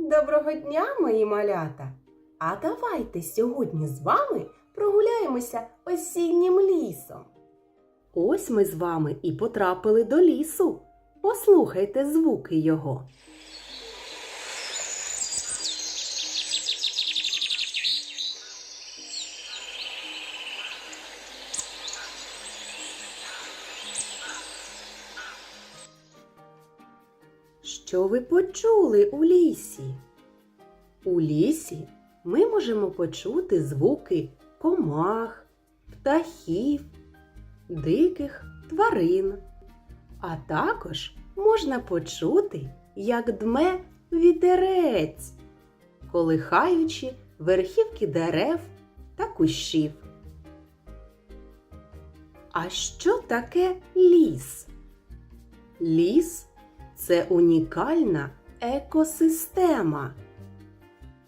Доброго дня, мої малята! А давайте сьогодні з вами прогуляємося осіннім лісом. Ось ми з вами і потрапили до лісу. Послухайте звуки його. Що ви почули у лісі? У лісі ми можемо почути звуки комах, птахів, диких тварин. А також можна почути, як дме вітерець, колихаючи верхівки дерев та кущів. А що таке ліс? Ліс це унікальна екосистема.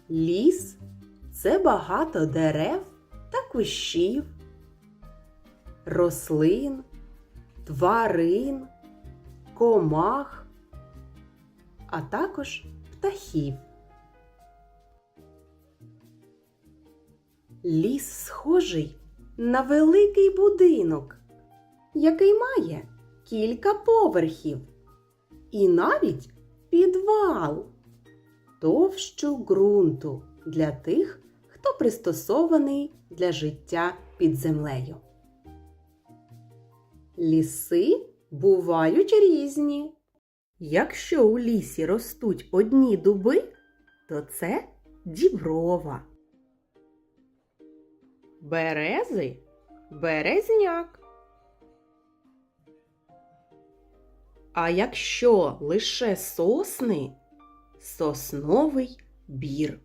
Ліс це багато дерев та кущів, рослин, тварин, комах, а також птахів. Ліс схожий на великий будинок, який має кілька поверхів і навіть підвал, товщу ґрунту для тих, хто пристосований для життя під землею. Ліси бувають різні. Якщо у лісі ростуть одні дуби, то це діброва. Берези березняк. А якщо лише сосни сосновий бір.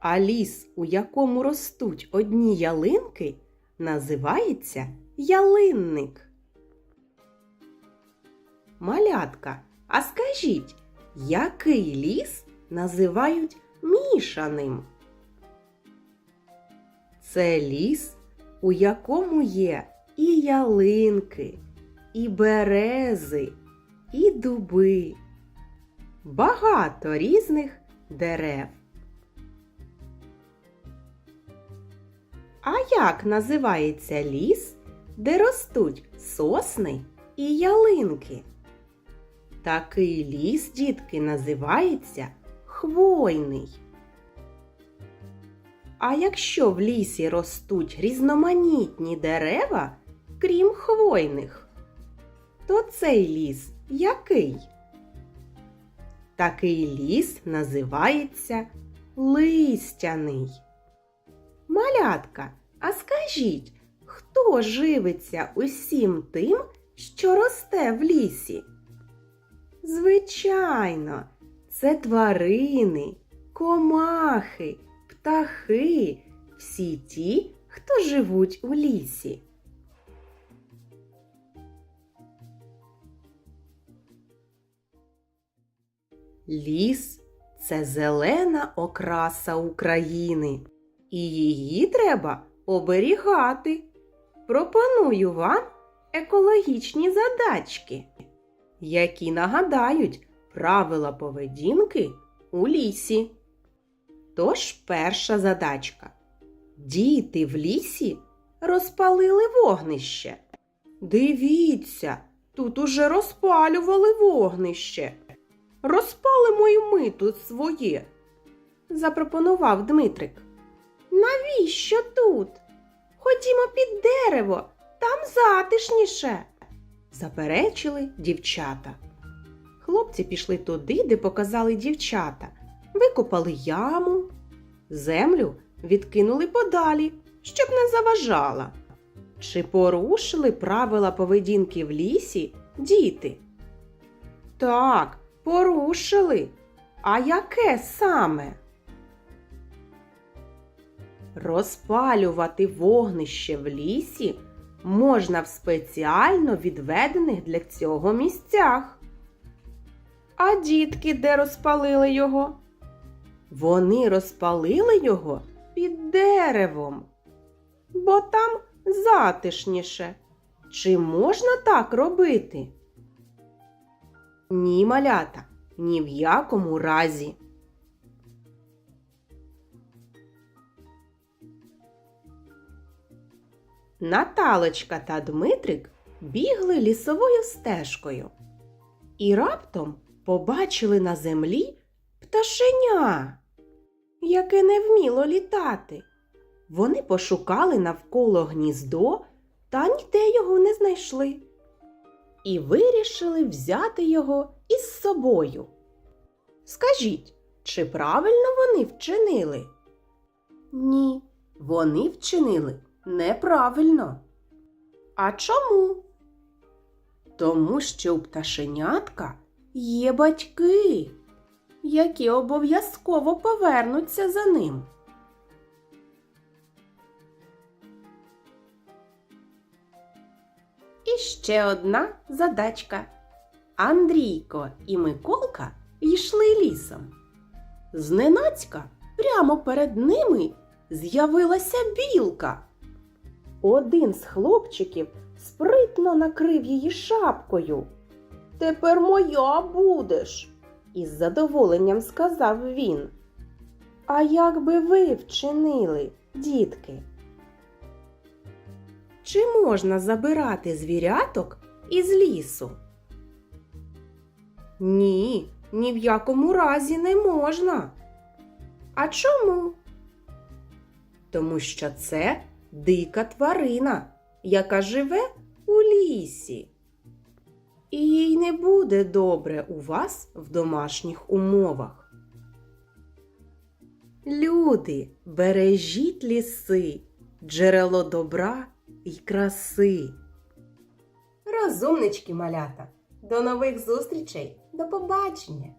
А ліс, у якому ростуть одні ялинки, називається ялинник. Малятка, а скажіть, який ліс називають мішаним? Це ліс, у якому є і ялинки, і берези, і дуби. Багато різних дерев. А як називається ліс, де ростуть сосни і ялинки? Такий ліс, дітки, називається хвойний. А якщо в лісі ростуть різноманітні дерева, крім хвойних, то цей ліс який? Такий ліс називається листяний. Малятка, а скажіть, хто живиться усім тим, що росте в лісі? Звичайно, це тварини, комахи, птахи, всі ті, хто живуть у лісі. Ліс це зелена окраса України, і її треба оберігати. Пропоную вам екологічні задачки, які нагадають правила поведінки у лісі. Тож перша задачка. Діти в лісі розпалили вогнище. Дивіться, тут уже розпалювали вогнище. Розпалимо й ми тут своє, запропонував Дмитрик. Навіщо тут? Ходімо під дерево, там затишніше, заперечили дівчата. Хлопці пішли туди, де показали дівчата, викопали яму, землю відкинули подалі, щоб не заважала. Чи порушили правила поведінки в лісі діти? Так, порушили. А яке саме? Розпалювати вогнище в лісі можна в спеціально відведених для цього місцях. А дітки де розпалили його? Вони розпалили його під деревом, бо там затишніше. Чи можна так робити? Ні, малята, ні в якому разі. Наталочка та Дмитрик бігли лісовою стежкою і раптом побачили на землі пташеня, яке не вміло літати. Вони пошукали навколо гніздо та ніде його не знайшли. І вирішили взяти його із собою. Скажіть, чи правильно вони вчинили? Ні, вони вчинили неправильно. А чому? Тому що у пташенятка є батьки, які обов'язково повернуться за ним. І ще одна задачка. Андрійко і Миколка йшли лісом. Зненацька прямо перед ними з'явилася білка. Один з хлопчиків спритно накрив її шапкою. Тепер моя будеш, із задоволенням сказав він. А як би ви вчинили, дітки? Чи можна забирати звіряток із лісу? Ні, ні в якому разі не можна. А чому? Тому що це дика тварина, яка живе у лісі. І їй не буде добре у вас в домашніх умовах. Люди, бережіть ліси, джерело добра і краси. Розумнички малята. До нових зустрічей. До побачення!